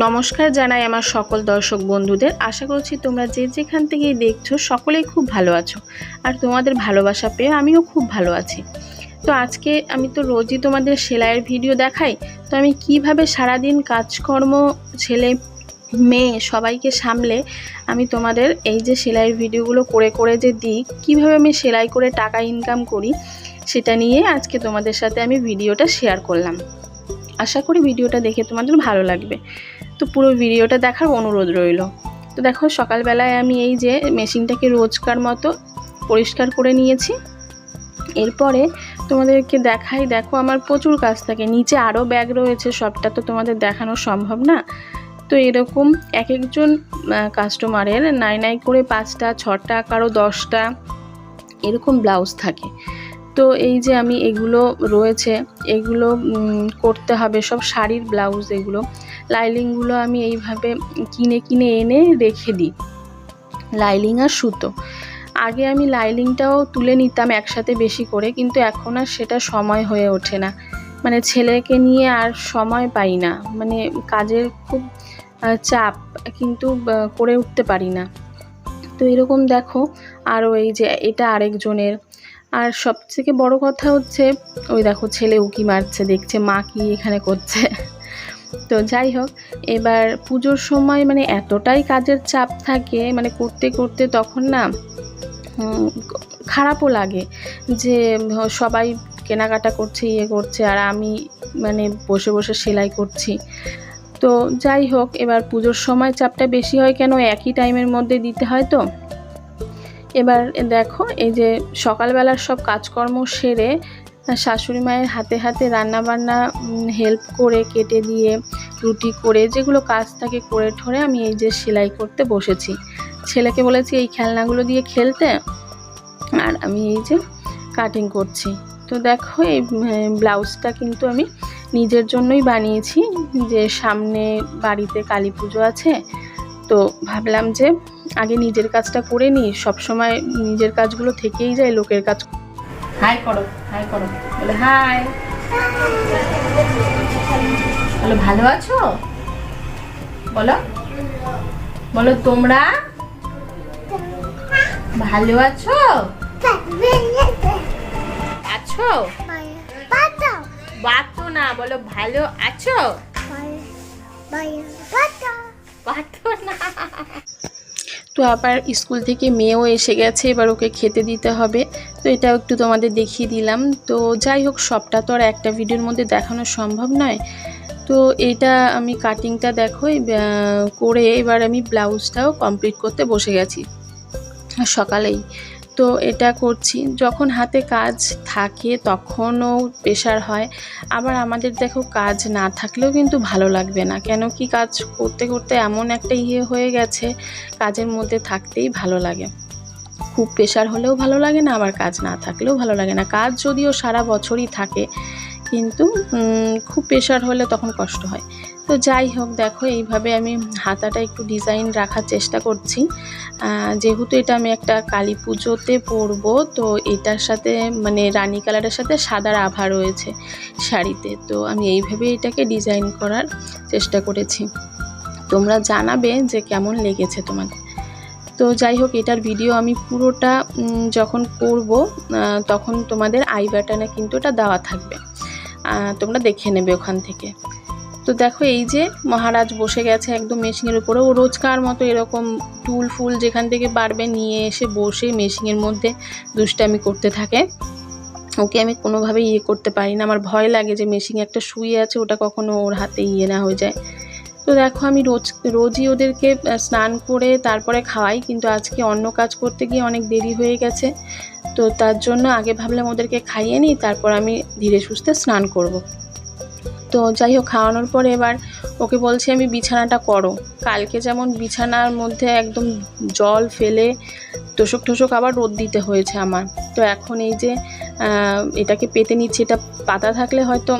নমস্কার জানাই আমার সকল দর্শক বন্ধুদের। আশা করছি তোমরা যে যেখান থেকেই দেখছ সকলেই খুব ভালো আছো। আর তোমাদের ভালোবাসা পেয়ে আমিও খুব ভালো আছি। তো আজকে আমি তো রোজই তোমাদের সেলাইয়ের ভিডিও দেখাই। তো আমি কীভাবে সারাদিন কাজকর্ম, ছেলে, মেয়ে সবাইকে সামলে আমি তোমাদের এই যে সেলাইয়ের ভিডিওগুলো করে করে যে দিই, কীভাবে আমি সেলাই করে টাকা ইনকাম করি, সেটা নিয়ে আজকে তোমাদের সাথে আমি ভিডিওটা শেয়ার করলাম। আশা করি ভিডিওটা দেখে তোমাদের ভালো লাগবে। তো পুরো ভিডিওটা দেখার অনুরোধ রইল। তো দেখো, সকালবেলায় আমি এই যে মেশিনটাকে রোজকার মতো পরিষ্কার করে নিয়েছি। এরপরে তোমাদেরকে দেখাই, দেখো আমার প্রচুর কাজ থাকে। নিচে আরও ব্যাগ রয়েছে, সবটা তো তোমাদের দেখানো সম্ভব না। তো এরকম এক একজন কাস্টমারের নাই নাই করে পাঁচটা, ছটা, কারও দশটা এরকম ব্লাউজ থাকে। তো এই যে আমি এগুলো রয়েছে, এগুলো করতে হবে। সব শাড়ির ব্লাউজ এগুলো। লাইলিংগুলো আমি এইভাবে কিনে কিনে এনে রেখে দিই। লাইলিং আর সুতো। আগে আমি লাইলিংটাও তুলে নিতাম একসাথে বেশি করে, কিন্তু এখন আর সেটা সময় হয়ে ওঠে না। মানে ছেলেকে নিয়ে আর সময় পাই না। মানে কাজের খুব চাপ, কিন্তু করে উঠতে পারি না। তো এরকম দেখো। আরও এই যে এটা আরেকজনের আর সবথেকে বড় কথা হচ্ছে, ওই দেখো ছেলে উকি মারছে, দেখছে মা কি এখানে করছে। তো যাই হোক, এবার পুজোর সময় মানে এতটাই কাজের চাপ থাকে মানে করতে করতে তখন না খারাপও লাগে যে, সবাই কেনাকাটা করছে ইয়ে করছে, আর আমি মানে বসে বসে সেলাই করছি। তো যাই হোক, এবার পুজোর সময় চাপটা বেশি হয় কেন? একই টাইমের মধ্যে দিতে হয় তো? এবার দেখো, এই যে সকালবেলার সব কাজকর্ম সেরে শাশুড়ি মায়ের হাতে হাতে রান্নাবান্না হেল্প করে, কেটে দিয়ে, রুটি করে, যেগুলো কাজ থাকে করে ঠরে আমি এই যে সেলাই করতে বসেছি। ছেলেকে বলেছি, এই খেলনাগুলো দিয়ে খেলতে। আর আমি এই যে কাটিং করছি। তো দেখো, এই ব্লাউজটা কিন্তু আমি নিজের জন্যই বানিয়েছি। যে সামনে বাড়িতে কালী পুজো আছে, তো ভাবলাম যে আগে নিজের কাজটা করে নিই সবসময় নিজের কাজগুলো থেকেই যায় লোকের কাজ হাই করো হাই করো। বলে হাই। বলো ভালো আছো? বলো। বলো তোমরা? ভালো আছো? আছো? বাতো না। বলো ভালো আছো? বাতো না। তো আবার স্কুল থেকে মেয়েও এসে গেছে, এবার ওকে খেতে দিতে হবে। তো এটাও একটু তোমাদের দেখিয়ে দিলাম। তো যাই হোক, সবটা তো আর একটা ভিডিওর মধ্যে দেখানো সম্ভব নয়। তো এটা আমি কাটিংটা দেখো করে এবার আমি ব্লাউজটাও কমপ্লিট করতে বসে গেছি। সকালেই। তো এটা করছি। যখন হাতে কাজ থাকে তখনও প্রেশার হয়। আবার আমাদের দেখো কাজ না থাকলেও কিন্তু ভালো লাগবে না। কেন কি কাজ করতে করতে এমন একটা ইয়ে হয়ে গেছে, কাজের মধ্যে থাকতেই ভালো লাগে। খুব প্রেশার হলেও ভালো লাগে না, আবার কাজ না থাকলেও ভালো লাগে না। কাজ যদিও সারা বছরই থাকে, কিন্তু খুব প্রেশার হলে তখন কষ্ট হয়। তো যাই হোক, দেখো, এইভাবে আমি হাতাটা একটু ডিজাইন রাখার চেষ্টা করছি। যেহেতু এটা আমি একটা কালী পুজোতে পরবো, তো এটার সাথে মানে রানী কালারের সাথে সাদার আভা রয়েছে শাড়িতে। তো আমি এইভাবে এটাকে ডিজাইন করার চেষ্টা করেছি। তোমরা জানাবে যে কেমন লেগেছে তোমাদের তো যাই হোক, এটার ভিডিও আমি পুরোটা যখন করব তখন তোমাদের আই বাটনে কিন্তু এটা দেওয়া থাকবে। তোমরা দেখে নেবে ওখান থেকে। তো দেখো এই যে মহারাজ বসে গেছে একদম মেশিনের উপরে। ও রোজকার মতো এরকম টুল ফুল যেখান থেকে পারবে নিয়ে এসে বসে মেশিনের মধ্যে দুষ্টামি করতে থাকে। ওকে আমি কোনোভাবে ইয়ে করতে পারি না। আমার ভয় লাগে যে মেশিন একটা শুয়ে আছে, ওটা কখনো ওর হাতে ইয়ে না হয়ে যায়। তো দেখো আমি রোজ, রোজই ওদেরকে স্নান করে তারপরে খাওয়াই, কিন্তু আজকে অন্য কাজ করতে গিয়ে অনেক দেরি হয়ে গেছে। তো তার জন্য আগে ভাবলাম ওদেরকে খাইয়ে নিই, তারপর আমি ধীরে সুস্থে স্নান করব। তো যাই হোক, খাওয়ানোর পরে এবার ওকে বলছি, আমি বিছানাটা করো। কালকে যেমন বিছানার মধ্যে একদম জল ফেলে তোষক টোষক আবার রোদ দিতে হয়েছে আমার। তো এখন এই যে এটাকে পেতে নিচ্ছি, এটা পাতা থাকলে হয়তো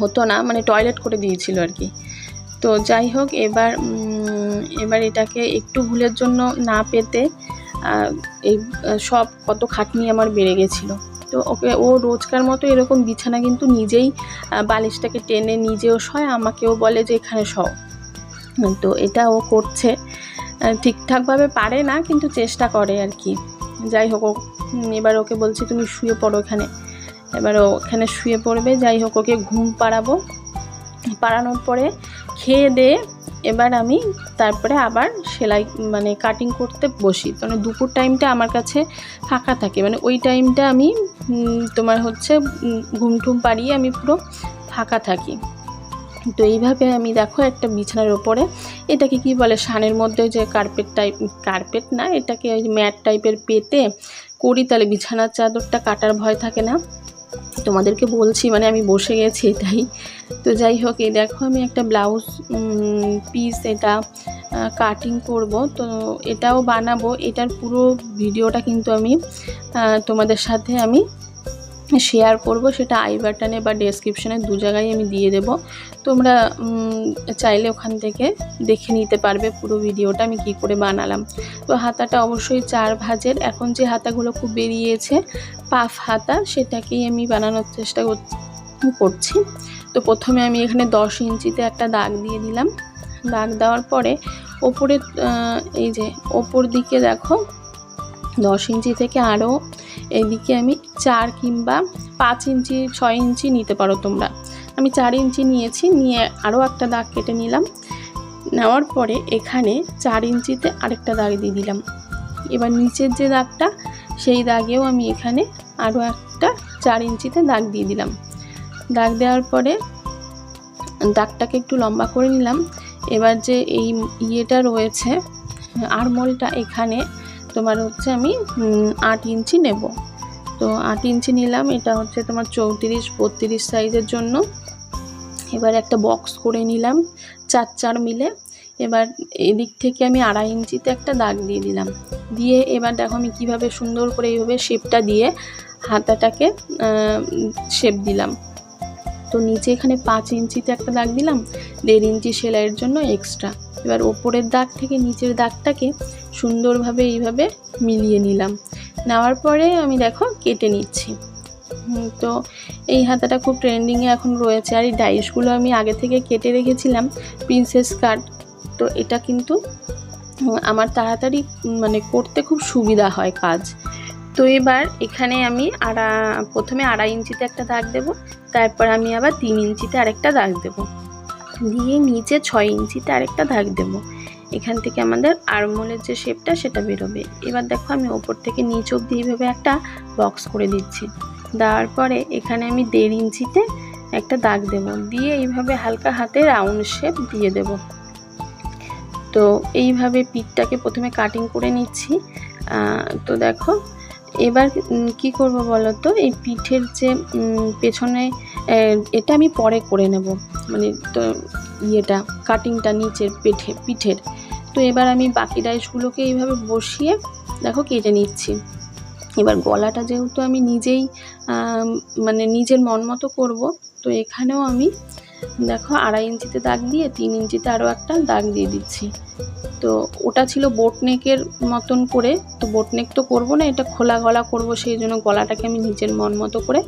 হতো না মানে টয়লেট করে দিয়েছিল আর কি। তো যাই হোক, এবার এবার এটাকে একটু ভুলের জন্য না পেতে এই সব কত খাটনি আমার বেড়ে গেছিল। তো ওকে, ও রোজকার মতো এরকম বিছানা কিন্তু নিজেই বালিশটাকে টেনে নিজেও শয়, আমাকেও বলে যে এখানে শও তো এটা ও করছে। ঠিকঠাকভাবে পারে না, কিন্তু চেষ্টা করে আর কি। যাই হোক এবার ওকে বলছি, তুমি শুয়ে পড়ো এখানে। এবার ওখানে শুয়ে পড়বে। যাই হোক, ওকে ঘুম পাড়াবো। পাড়ানোর পরে খেয়ে দিয়ে এবার আমি তারপরে আবার সেলাই মানে কাটিং করতে বসি। মানে দুপুর টাইমটা আমার কাছে ফাঁকা থাকে। মানে ওই টাইমটা আমি তোমার হচ্ছে উম, ঘুম টুম পাড়িয়ে আমি পুরো ফাঁকা থাকি। তো এইভাবে আমি দেখো একটা বিছানার ওপরে এটাকে কি বলে সানের মধ্যে যে কার্পেট টাইপ কার্পেট না এটাকে ওই ম্যাট টাইপের পেতে করি। তাহলে বিছানার চাদরটা কাটার ভয় থাকে না। তোমাদেরকে বলছি মানে আমি বসে গেছি এটাই। তো যাই হোক, এই দেখো আমি একটা ব্লাউজ পিস এটা কাটিং করব। তো এটাও বানাবো। এটার পুরো ভিডিওটা কিন্তু আমি তোমাদের সাথে আমি শেয়ার করব, সেটা আই বাটনে বা ডেসক্রিপশানে দু জায়গায় আমি দিয়ে দেব। তোমরা চাইলে ওখান থেকে দেখে নিতে পারবে পুরো ভিডিওটা আমি কি করে বানালাম। তো হাতাটা অবশ্যই চার ভাজের। এখন যে হাতাগুলো খুব বেরিয়েছে, পাফ হাতা, সেটাকেই আমি বানানোর চেষ্টা করছি। তো প্রথমে আমি এখানে দশ ইঞ্চিতে একটা দাগ দিয়ে দিলাম। দাগ দেওয়ার পরে ওপরে এই যে ওপর দিকে দেখো, দশ ইঞ্চি থেকে আরও এদিকে আমি চার কিংবা পাঁচ ইঞ্চি, ছয় ইঞ্চি নিতে পারো তোমরা। আমি চার ইঞ্চি নিয়েছি, নিয়ে আরও একটা দাগ কেটে নিলাম। নেওয়ার পরে এখানে চার ইঞ্চিতে আরেকটা দাগ দিয়ে দিলাম। এবার নিচের যে দাগটা, সেই দাগেও আমি এখানে আরও একটা চার ইঞ্চিতে দাগ দিয়ে দিলাম। দাগ দেওয়ার পরে দাগটাকে একটু লম্বা করে নিলাম। এবার যে এই ইয়েটা রয়েছে, আরমোলটা এখানে তোমার হচ্ছে আমি আট ইঞ্চি নেব। তো আট ইঞ্চি নিলাম, এটা হচ্ছে তোমার চৌত্রিশ, বত্রিশ সাইজের জন্য। এবার একটা বক্স করে নিলাম, চার চার মিলে। এবার এদিক থেকে আমি আড়াই ইঞ্চিতে একটা দাগ দিয়ে দিলাম। দিয়ে এবার দেখো আমি কীভাবে সুন্দর করে এইভাবে শেপটা দিয়ে হাতাটাকে শেপ দিলাম। তো নিচে এখানে পাঁচ ইঞ্চিতে একটা দাগ দিলাম, দেড় ইঞ্চি সেলাইয়ের জন্য এক্সট্রা এবার ওপরের দাগ থেকে নিচের দাগটাকে সুন্দরভাবে এইভাবে মিলিয়ে নিলাম। নেওয়ার পরে আমি দেখো কেটে নিচ্ছি। তো এই হাতাটা খুব ট্রেন্ডিংয়ে এখন রয়েছে। আর এই ডাইসগুলো আমি আগে থেকে কেটে রেখেছিলাম প্রিন্সেস কাট তো এটা কিন্তু আমার তাড়াতাড়ি মানে করতে খুব সুবিধা হয় কাজ। তো এবার এখানে আমি আড়া, প্রথমে আড়াই ইঞ্চিতে একটা দাগ দেব, তারপর আমি আবার তিন ইঞ্চিতে আরেকটা দাগ দেব। দিয়ে নিচে ছয় ইঞ্চিতে আরেকটা দাগ দেবো। এখান থেকে আমাদের আরমোলের যে শেপটা সেটা বেরোবে। এবার দেখো আমি ওপর থেকে নিচ অব্দি এইভাবে একটা বক্স করে দিচ্ছি। দেওয়ার পরে এখানে আমি দেড় ইঞ্চিতে একটা দাগ দেব। দিয়ে এইভাবে হালকা হাতে রাউন্ড শেপ দিয়ে দেব। তো এইভাবে পিঠটাকে প্রথমে কাটিং করে নিচ্ছি। তো দেখো এবার কি করব বলো তো এই পিঠের যে পেছনে এটা আমি পরে করে নেব। মানে তো, ইয়েটা কাটিংটা নিচের পেঠে, পিঠের। তো এবার আমি বাকি ডাইসগুলোকে এইভাবে বসিয়ে, দেখো কেটে নিচ্ছি। এবার গলাটা যেহেতু আমি নিজেই মানে নিজের মন মতো করব, তো এখানেও আমি দেখো আড়াই ইঞ্চিতে দাগ দিয়ে তিন ইঞ্চিতে আরও একটা দাগ দিয়ে দিচ্ছি। তো ওটা ছিল বোটনেকের মতন করে, তো বোটনেক তো করব না, এটা খোলা গলা করব, সেই জন্য গলাটাকে আমি নিজের মন মতো করে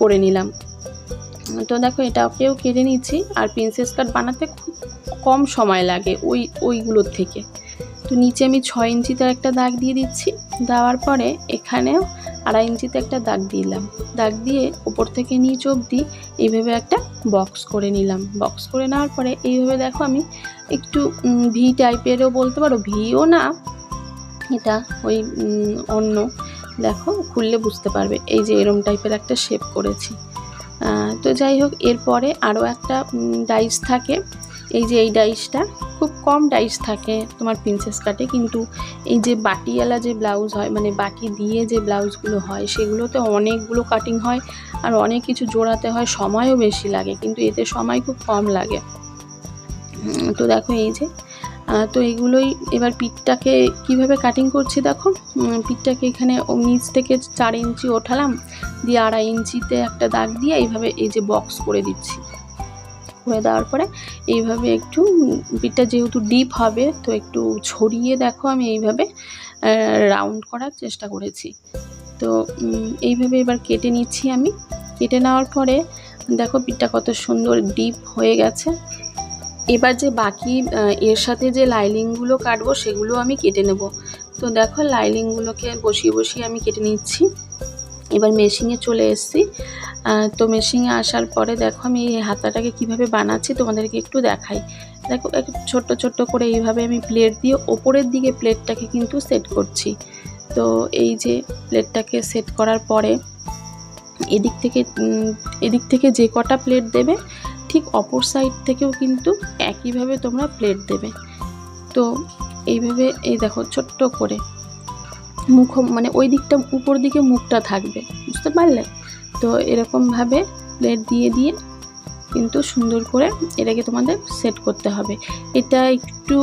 করে নিলাম। তো দেখো এটাকেও কেটে নিচ্ছি, আর প্রিন্সেস কাট বানাতে খুব কম সময় লাগে ওই, ওইগুলোর থেকে। তো নিচে আমি ছয় ইঞ্চিতে একটা দাগ দিয়ে দিচ্ছি, দেওয়ার পরে এখানেও আড়াই ইঞ্চিতে একটা দাগ দিলাম। দাগ দিয়ে ওপর থেকে নিচ অবধি এইভাবে একটা বক্স করে নিলাম। বক্স করে নেওয়ার পরে এইভাবে দেখো আমি একটু ভি টাইপেরও বলতে পারো ভিও না, এটা ওই অন্য, দেখো খুললে বুঝতে পারবে। এই যে এরম টাইপের একটা শেপ করেছি। তো যাই হোক, এরপরে আরও একটা ডাইস থাকে। এই যে এই ডাইসটা, খুব কম ডাইস থাকে তোমার প্রিন্সেস কাটে কিন্তু এই যে বাটিওয়ালা যে ব্লাউজ হয় মানে বাটি দিয়ে যে ব্লাউজগুলো হয়, সেগুলোতে অনেকগুলো কাটিং হয় আর অনেক কিছু জোড়াতে হয়, সময়ও বেশি লাগে, কিন্তু এতে সময় খুব কম লাগে। তো দেখো এই যে তো এগুলোই এবার পিঠটাকে কীভাবে কাটিং করছি দেখো? পিঠটাকে এখানে ও নিচ থেকে চার ইঞ্চি ওঠালাম, দিয়ে আড়াই ইঞ্চিতে একটা দাগ দিয়ে এইভাবে এই যে বক্স করে দিচ্ছি। করে দেওয়ার পরে এইভাবে একটু পিঠটা যেহেতু ডিপ হবে, তো একটু ছড়িয়ে দেখো আমি এইভাবে রাউন্ড করার চেষ্টা করেছি। তো এইভাবে এবার কেটে নিচ্ছি আমি। কেটে নেওয়ার পরে দেখো পিঠটা কত সুন্দর ডিপ হয়ে গেছে। এবার যে বাকি এর সাথে যে লাইলিংগুলো কাটবো সেগুলো আমি কেটে নেব। তো দেখো লাইলিংগুলোকে বসিয়ে বসিয়ে আমি কেটে নিচ্ছি। এবার মেশিনে চলে এসেছি। তো মেশিনে আসার পরে দেখো আমি এই হাতাটাকে কীভাবে বানাচ্ছি তোমাদেরকে একটু দেখাই। দেখো একটু ছোট্ট ছোট্ট করে এইভাবে আমি প্লেট দিয়ে ওপরের দিকে প্লেটটাকে কিন্তু সেট করছি। তো এই যে প্লেটটাকে সেট করার পরে এদিক থেকে এদিক থেকে যে কটা প্লেট দেবে, ঠিক অপর সাইড থেকেও কিন্তু একইভাবে তোমরা প্লেট দেবে। তো এইভাবে এই দেখো ছোট্ট করে মুখ মানে ওই দিকটা, উপর দিকে মুখটা থাকবে, বুঝতে পারলে? তো এরকমভাবে প্লেট দিয়ে দিয়ে কিন্তু সুন্দর করে এটাকে তোমাদের সেট করতে হবে। এটা একটু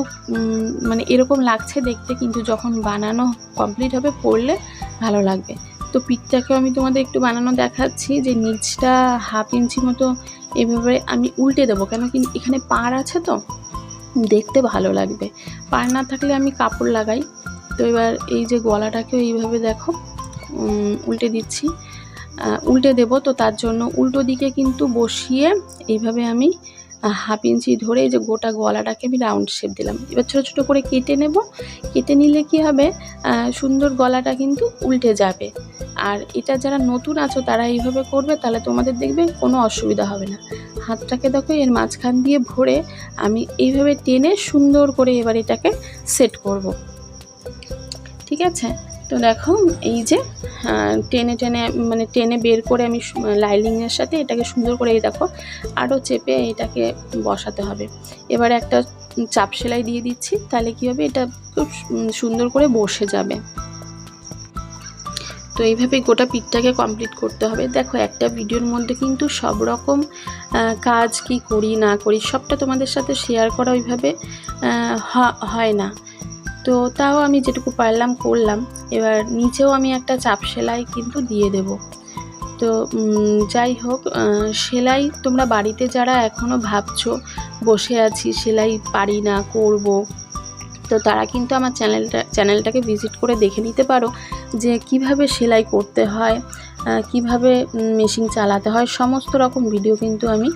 মানে এরকম লাগছে দেখতে, কিন্তু যখন বানানো কমপ্লিট হবে, পড়লে ভালো লাগবে। তো পিঠটাকেও আমি তোমাদের একটু বানানো দেখাচ্ছি, যে নিচটা হাফ ইঞ্চি মতো এভাবে আমি উল্টে দেবো, কেন কি এখানে পাড় আছে তো? দেখতে ভালো লাগবে। পাড় না থাকলে আমি কাপড় লাগাই। তো এবার এই যে গলাটাকেও এইভাবে দেখো উল্টে দিচ্ছি। উল্টে দেব তো তার জন্য উল্টো দিকে কিন্তু বসিয়ে এইভাবে আমি হাফ ইঞ্চি ধরে যে গোটা গলাটাকে আমি রাউন্ড শেপ দিলাম। এবার ছোটো ছোটো করে কেটে নেব। কেটে নিলে কি হবে? সুন্দর গলাটা কিন্তু উল্টে যাবে। আর এটা যারা নতুন আছো তারা এইভাবে করবে, তাহলে তোমাদের দেখবে কোনো অসুবিধা হবে না। হাতটাকে দেখো এর মাঝখান দিয়ে ভরে আমি এইভাবে টেনে সুন্দর করে এবার এটাকে সেট করব। ঠিক আছে? তো দেখো, এই যে টেনে টেনে মানে টেনে বের করে আমি লাইলিংয়ের সাথে এটাকে সুন্দর করে এই দেখো আরও চেপে এটাকে বসাতে হবে। এবার একটা চাপ সেলাই দিয়ে দিচ্ছি, তাহলে কি হবে? এটা খুব সুন্দর করে বসে যাবে। তো এইভাবে গোটা পিঠটাকে কমপ্লিট করতে হবে। দেখো, একটা ভিডিওর মধ্যে কিন্তু সব রকম কাজ কি করি না করি, সবটা তোমাদের সাথে শেয়ার করা ওইভাবে হয় না। তো তাও আমি যেটুকু পারলাম করলাম। এবার নিচেও আমি একটা চাপ সেলাই কিন্তু দিয়ে দেব। তো যাই হোক সেলাই তোমরা বাড়িতে যারা এখনও ভাবছ বসে আছি, সেলাই পারি না, করব, তো তারা কিন্তু আমার চ্যানেলটা, চ্যানেলটাকে ভিজিট করে দেখে নিতে পারো যে কীভাবে সেলাই করতে হয় কীভাবে মেশিন চালাতে হয়, সমস্ত রকম ভিডিও কিন্তু আমি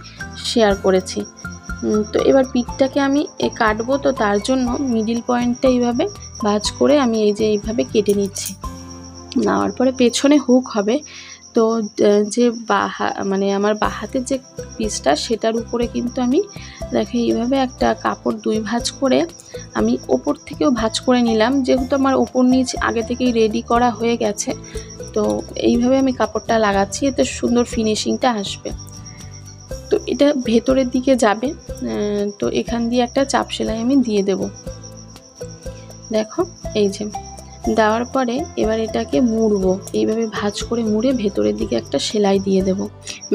শেয়ার করেছি। তো এবার পিঠটাকে আমি কাটবো, তো তার জন্য মিডিল পয়েন্টটা এইভাবে ভাঁজ করে আমি এই যে এইভাবে কেটে নিচ্ছি। নেওয়ার পরে পেছনে হুক হবে। তো যে বাহা মানে আমার বাহাতের যে পিসটা সেটার উপরে কিন্তু আমি দেখে এইভাবে একটা কাপড় দুই ভাঁজ করে আমি ওপর থেকেও ভাঁজ করে নিলাম। যেহেতু আমার ওপর নিচ আগে থেকেই রেডি করা হয়ে গেছে, তো এইভাবে আমি কাপড়টা লাগাচ্ছি, এতে সুন্দর ফিনিশিংটা আসবে। তো এটা ভেতরের দিকে যাবে তো এখান দিয়ে একটা চাপ সেলাই আমি দিয়ে দেব। দেখো, এই যে, দেওয়ার পরে এবার এটাকে মুড়বো। এইভাবে ভাঁজ করে মুড়ে ভেতরের দিকে একটা সেলাই দিয়ে দেব।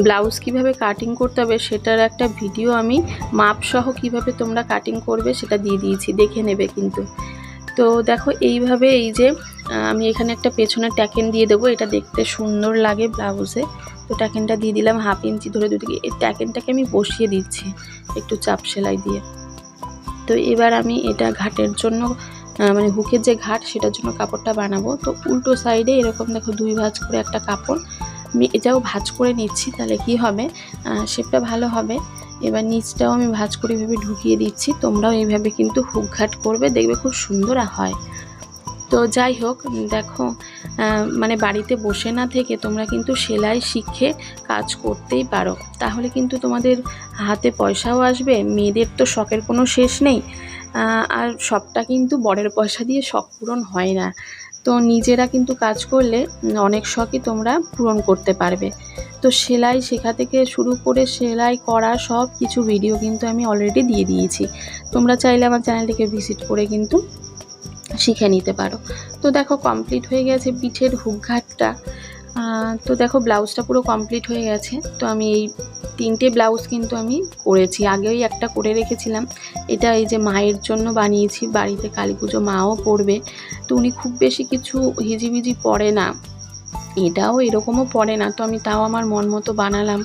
ব্লাউজ কীভাবে কাটিং করতে হবে সেটার একটা ভিডিও আমি মাপসহ কীভাবে তোমরা কাটিং করবে সেটা দিয়ে দিয়েছি, দেখে নেবে কিন্তু। তো দেখো, এইভাবে এই যে আমি এখানে একটা পেছনে ট্যাকেন দিয়ে দেবো। এটা দেখতে সুন্দর লাগে ব্লাউজে। তো ট্যাকেনটা দিয়ে দিলাম হাফ ইঞ্চি ধরে দুদিকে এই ট্যাকেনটাকে আমি বসিয়ে দিচ্ছি একটু চাপ সেলাই দিয়ে। তো এবার আমি এটা ঘাটের জন্য মানে হুকের যে ঘাট সেটার জন্য কাপড়টা বানাবো। তো উল্টো সাইডে এরকম দেখো দুই ভাঁজ করে একটা কাপড়। আমি এটাও ভাঁজ করে নিচ্ছি, তাহলে কি হবে? শেপটা ভালো হবে। এবার নিচটাও আমি ভাঁজ করে এভাবে ঢুকিয়ে দিচ্ছি। তোমরাও এইভাবে কিন্তু হুক ঘাট করবে, দেখবে খুব সুন্দর হয়। তো যাই হোক, দেখো মানে বাড়িতে বসে না থেকে তোমরা কিন্তু সেলাই শিখে কাজ করতেই পারো। তাহলে কিন্তু তোমাদের হাতে পয়সাও আসবে, মেয়েদের তো শখের কোনো শেষ নেই। আর সবটা কিন্তু বরের পয়সা দিয়ে শখ পূরণ হয় না। তো নিজেরা কিন্তু কাজ করলে অনেক শখই তোমরা পূরণ করতে পারবে। তো সেলাই শেখা থেকে শুরু করে সেলাই করা সব কিছু ভিডিও কিন্তু আমি অলরেডি দিয়ে দিয়েছি। তোমরা চাইলে আমার চ্যানেলটিকে ভিজিট করে কিন্তু শিখে নিতে পারো। তো দেখো কমপ্লিট হয়ে গেছে পিঠের হুকঘাটটা। তো দেখো ব্লাউজটা পুরো কমপ্লিট হয়ে গেছে। তো আমি এই তিনটে ব্লাউজ কিন্তু আমি করেছি। আগেই একটা করে রেখেছিলাম। এটা এই যে মায়ের জন্য বানিয়েছি। বাড়িতে কালী পুজো মাও পরবে। তো উনি খুব বেশি কিছু হিজিবিজি পরে না। এটাও এরকমও পরে না। তো আমি তাও আমার মন মতো বানালাম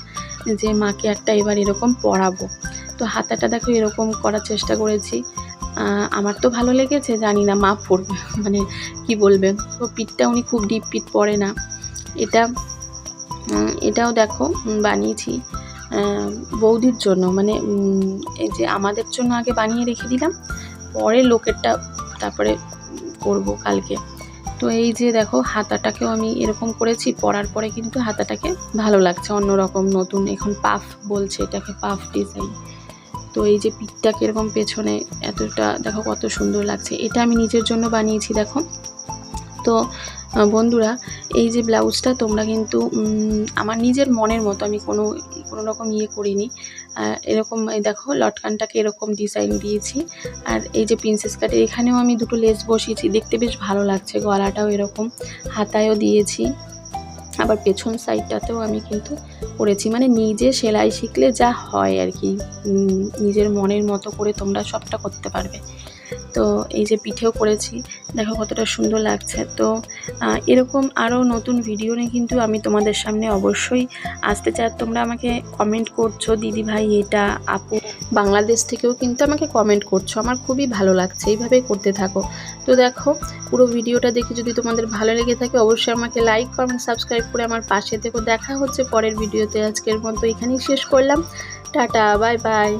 যে মাকে একটা এবার এরকম পরাবো। তো হাতাটা দেখো এরকম করার চেষ্টা করেছি। আমার তো ভালো লেগেছে, জানি না মা পরবে মানে কি বলবে, তো পিঠটা উনি খুব ডিপ পিঠ পরে না। এটা এটাও দেখো বানিয়েছি বৌদির জন্য মানে এই যে আমাদের জন্য আগে বানিয়ে রেখে দিলাম, পরে লোকেরটা তারপরে করব কালকে। তো এই যে দেখো, হাতাটাকেও আমি এরকম করেছি, পরার পরে কিন্তু হাতাটাকে ভালো লাগছে, অন্যরকম, নতুন, এখন পাফ বলছে, এটাকে পাফ ডিজাইন। তো এই যে পিঠটাকে এরকম পেছনে এতটা, দেখো কত সুন্দর লাগছে। এটা আমি নিজের জন্য বানিয়েছি, দেখো। তো বন্ধুরা, এই যে ব্লাউজটা তোমরা কিন্তু আমার নিজের মনের মতো, আমি কোনো কোনো রকম ইয়ে করিনি। এরকম দেখো, লটকানটাকে এরকম ডিজাইন দিয়েছি। আর এই যে প্রিন্সেস কাটে এখানেও আমি দুটো লেস বসিয়েছি। দেখতে বেশ ভালো লাগছে, গলাটাও এরকম। হাতায়ও দিয়েছি। আবার পেছন সাইডটাতেও আমি কিন্তু করেছি। মানে নিজে সেলাই শিখলে যা হয় আর কি নিজের মনের মতো করে তোমরা সবটা করতে পারবে। তো এই যে পিঠেও করেছি, দেখো কতটা সুন্দর লাগছে। তো এরকম আরও নতুন ভিডিও নিয়ে কিন্তু আমি তোমাদের সামনে অবশ্যই আসতে চাই। তোমরা আমাকে কমেন্ট করছ দিদি ভাই এটা আপু বাংলাদেশ থেকেও কিন্তু আমাকে কমেন্ট করছ। আমার খুবই ভালো লাগছে, এইভাবেই করতে থাকো। তো দেখো, পুরো ভিডিওটা দেখে যদি তোমাদের ভালো লেগে থাকে, অবশ্যই আমাকে লাইক কমেন্ট সাবস্ক্রাইব করে আমার পাশে থেকো। দেখা হচ্ছে পরের ভিডিওতে আজকের মতো এখানেই শেষ করলাম। Tata bye bye